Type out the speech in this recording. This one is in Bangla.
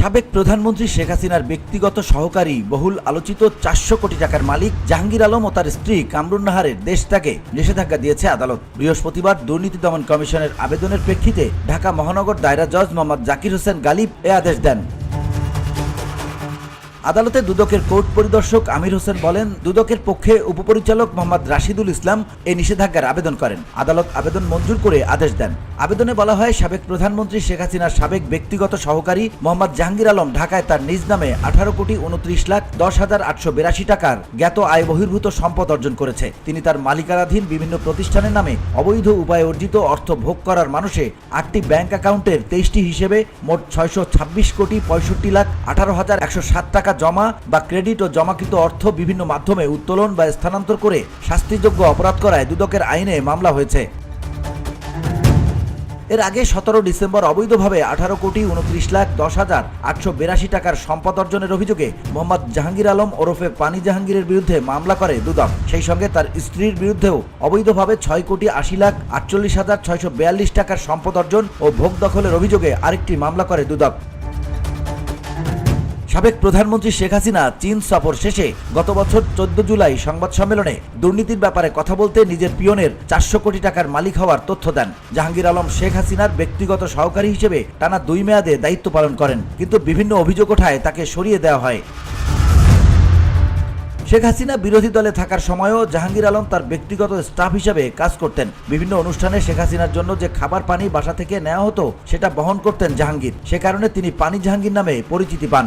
সাবেক প্রধানমন্ত্রী শেখ হাসিনার ব্যক্তিগত সহকারী বহুল আলোচিত চারশো কোটি টাকার মালিক জাহাঙ্গীর আলম ও তার স্ত্রী কামরুন নাহারের দেশ ত্যাগে নিষেধাজ্ঞা দিয়েছে আদালত। বৃহস্পতিবার দুর্নীতি দমন কমিশনের আবেদনের প্রেক্ষিতে ঢাকা মহানগর দায়রা জজ মোহাম্মদ জাকির হোসেন গালিব এ আদেশ দেন। আদালতে দুদকের কোর্ট পরিদর্শক আমির হোসেন বলেন, দুদকের পক্ষে উপপরিচালক মোহাম্মদ রাশিদুল ইসলাম এই নিষেধাজ্ঞার আবেদন করেন। আদালত আবেদন মঞ্জুর করে আদেশ দেন। আবেদনে বলা হয়, সাবেক প্রধানমন্ত্রী শেখ হাসিনার সাবেক ব্যক্তিগত সহকারী মোহাম্মদ জাহাঙ্গীর আলম ঢাকায় তার নিজ নামে আঠারো কোটি উনত্রিশ লাখ দশ হাজার আটশো বিরাশি টাকার জ্ঞাত আয় বহির্ভূত সম্পদ অর্জন করেছে। তিনি তার মালিকানাধীন বিভিন্ন প্রতিষ্ঠানের নামে অবৈধ উপায়ে অর্জিত অর্থ ভোগ করার মানুষে আটটি ব্যাংক অ্যাকাউন্টের তেইশটি হিসেবে মোট ছয়শো ছাব্বিশ কোটি পঁয়ষট্টি লাখ আঠারো হাজার একশো সাত টাকা জমা বা ক্রেডিট ও জমাকৃত অর্থ বিভিন্ন মাধ্যমে উত্তোলন বা স্থানান্তর করে শাস্তিযোগ্য অপরাধ করায় দুদকের আইনে মামলা হয়েছে। এর আগে সতেরো ডিসেম্বর অবৈধভাবে আঠারো কোটি উনত্রিশ লাখ দশ হাজার আটশো বিরাশি টাকার সম্পদ অর্জনের অভিযোগে মোহাম্মদ জাহাঙ্গীর আলম ওরফে পানি জাহাঙ্গীরের বিরুদ্ধে মামলা করে দুদক। সেই সঙ্গে তার স্ত্রীর বিরুদ্ধেও অবৈধভাবে ছয় কোটি আশি লাখ আটচল্লিশ হাজার ছয়শো বিয়াল্লিশ টাকার সম্পদ অর্জন ও ভোগ দখলের অভিযোগে আরেকটি মামলা করে দুদক। সাবেক প্রধানমন্ত্রী শেখ হাসিনা চীন সফর শেষে গত বছর চোদ্দ জুলাই সংবাদ সম্মেলনে দুর্নীতির ব্যাপারে কথা বলতে নিজের পিয়নের চারশো কোটি টাকার মালিক হওয়ার তথ্য দেন। জাহাঙ্গীর আলম শেখ হাসিনার ব্যক্তিগত সহকারী হিসেবে টানা দুই মেয়াদে দায়িত্ব পালন করেন, কিন্তু বিভিন্ন অভিযোগ ওঠায় তাকে সরিয়ে দেওয়া হয়। শেখ হাসিনা বিরোধী দলে থাকার সময়ও জাহাঙ্গীর আলম তার ব্যক্তিগত স্টাফ হিসেবে কাজ করতেন। বিভিন্ন অনুষ্ঠানে শেখ হাসিনার জন্য যে খাবার পানি বাসা থেকে নেওয়া হতো, সেটা বহন করতেন জাহাঙ্গীর। সে কারণে তিনি পানি জাহাঙ্গীর নামে পরিচিতি পান।